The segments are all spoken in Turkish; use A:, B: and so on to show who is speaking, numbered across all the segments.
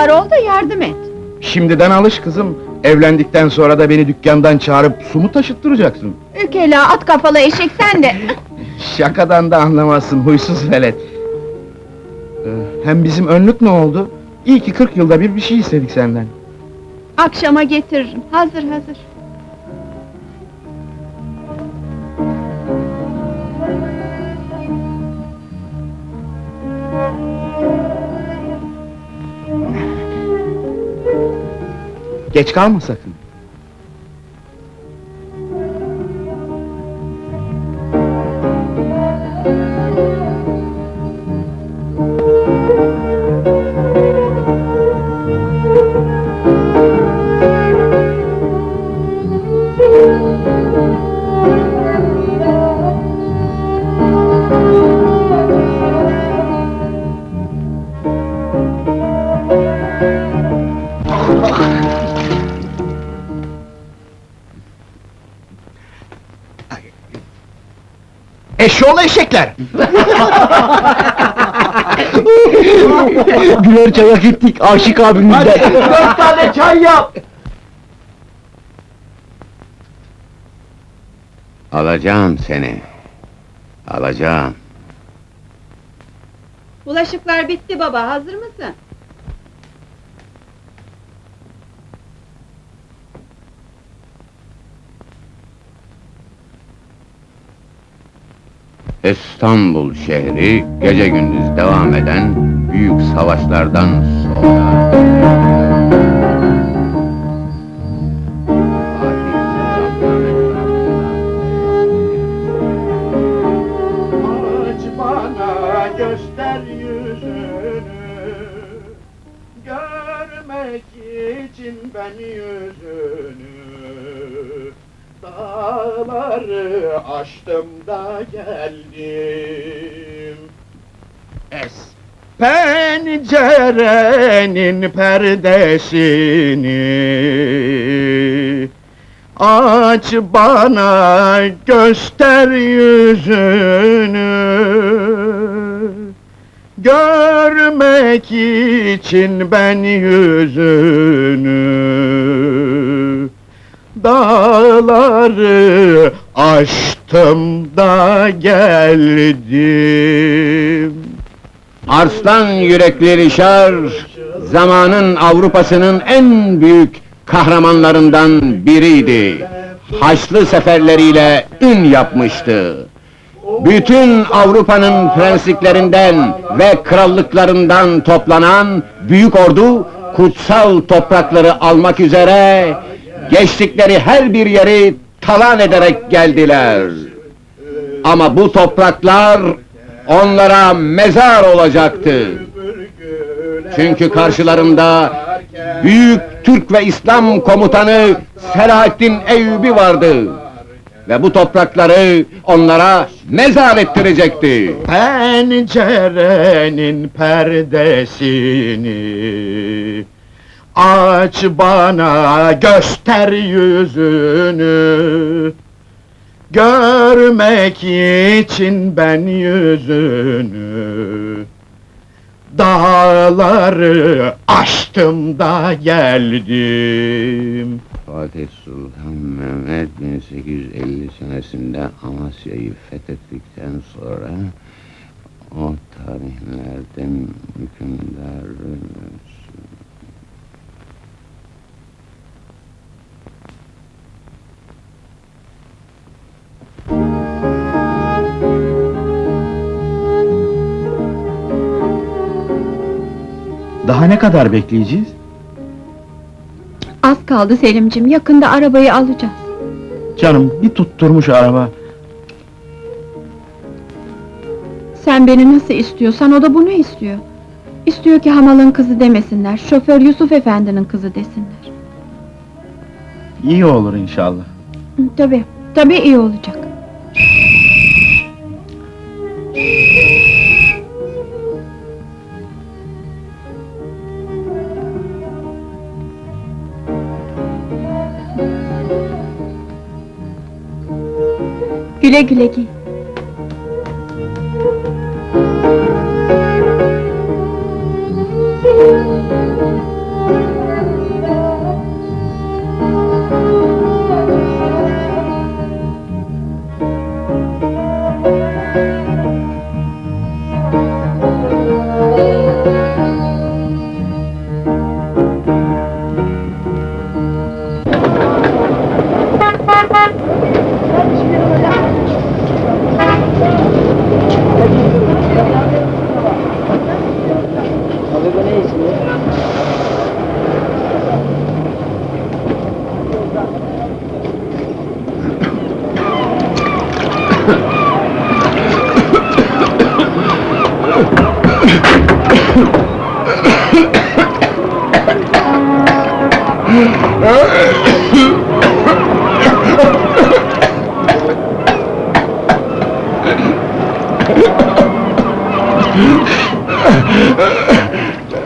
A: kibar ol da yardım et.
B: Şimdiden alış kızım. Evlendikten sonra da beni dükkandan çağırıp su mu taşıttıracaksın?
A: Ükela at kafalı eşek sen de.
B: Şakadan da anlamazsın huysuz velet. Ee, hem bizim önlük ne oldu? İyi ki 40 yılda bir bir şey istedik senden.
A: Akşama getiririm. Hazır hazır.
B: Geç kalma sakın. Eşşoğlu eşekler! Birer çaya gittik Aşık abimizden.
C: Dört tane çay yap!
D: Alacağım seni. Alacağım.
A: Bulaşıklar bitti baba. Hazır mısın?
D: İstanbul şehri gece gündüz devam eden büyük savaşlardan sonra...
C: Dağları aştım da geldim. Es pencerenin perdesini Aç bana göster yüzünü. Görmek için ben yüzünü Dağları aştım da geldim
D: Arslan yürekli Rişar, zamanın Avrupa'sının en büyük kahramanlarından biriydi. Haçlı seferleriyle ün yapmıştı. Bütün Avrupa'nın prensliklerinden ve krallıklarından toplanan büyük ordu, kutsal toprakları almak üzere, geçtikleri her bir yeri talan ederek geldiler. Ama bu topraklar onlara mezar olacaktı. Çünkü karşılarında büyük Türk ve İslam komutanı Selahaddin Eyyubi vardı. Ve bu toprakları onlara mezar ettirecekti.
C: Pencerenin perdesini Aç bana göster yüzünü. Görmek için ben yüzünü. Dağları aştım da geldim.
D: Fatih Sultan Mehmet 1850 senesinde Amasya'yı fethettikten sonra o tarihlerde hükümdar
B: Daha ne kadar bekleyeceğiz?
A: Az kaldı Selimcim. Yakında arabayı alacağız.
B: Canım bir tutturmuş araba.
A: Sen beni nasıl istiyorsan o da bunu istiyor. İstiyor ki hamalın kızı demesinler. Şoför Yusuf Efendi'nin kızı desinler.
B: İyi olur inşallah.
A: Hı, Tabii. Tabii iyi olacak. Güle güle giy.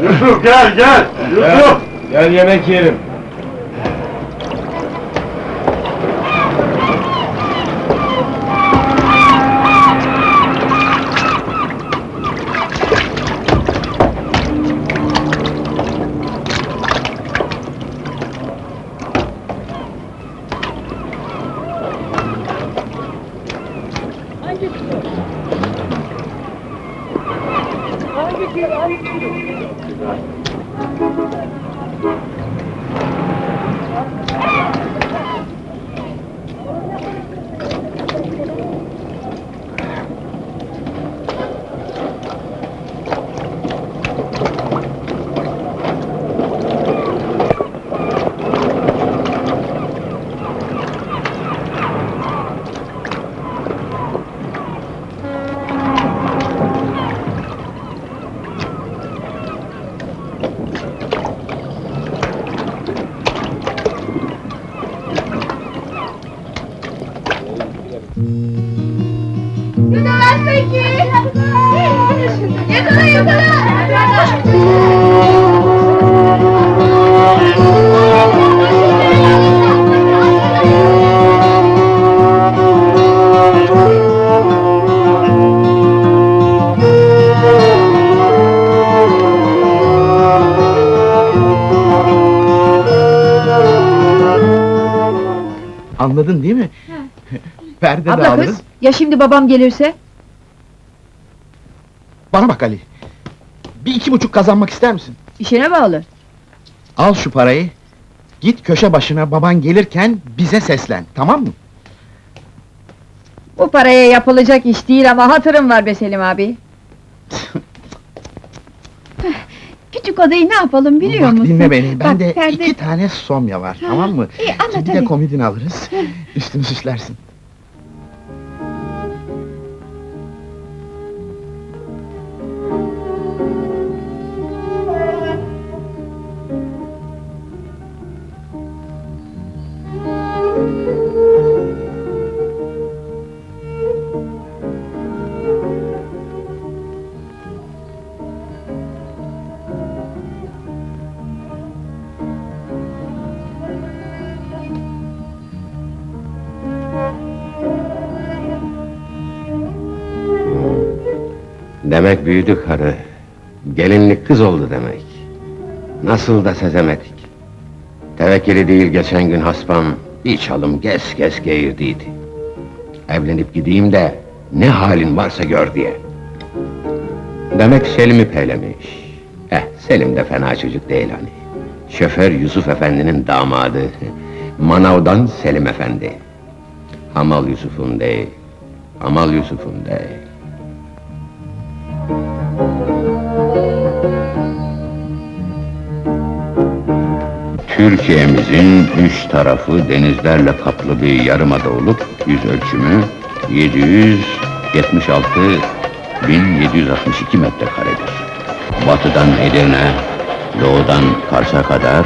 B: Yusuf gel gel! Yusuf!
C: Gel yemek yiyelim.
A: Yakala
C: Perde de
E: Abla
C: alırız.
E: kız, ya şimdi babam gelirse?
C: Bana bak Ali. Bir iki buçuk kazanmak ister misin?
E: İşine bağlı.
C: Al şu parayı. Git köşe başına baban gelirken bize seslen, tamam mı?
E: Bu paraya yapılacak iş değil ama hatırım var be Selim abi. Küçük odayı ne yapalım biliyor
C: Bak
E: musun?
C: dinle beni,
E: Bak,
C: bende
E: perde-
C: iki tane somya var, tamam mı?
E: iyi, anlat
C: bir de
E: hadi.
C: komodin alırız, üstünü süslersin.
D: Demek büyüdü karı. Gelinlik kız oldu demek. Nasıl da sezemedik. Tevekkili değil geçen gün haspam bir çalım gez gez geğirdiydi. Evlenip gideyim de ne halin varsa gör diye. Demek Selim'i peylemiş. Eh Selim de fena çocuk değil hani. Şoför Yusuf Efendi'nin damadı. Manavdan Selim Efendi. Hamal Yusuf'un değil. Hamal Yusuf'un değil. Türkiye'mizin üç tarafı denizlerle kaplı bir yarımada olup yüz ölçümü 776 1762 metrekaredir. Batıdan Edirne, doğudan Kars'a kadar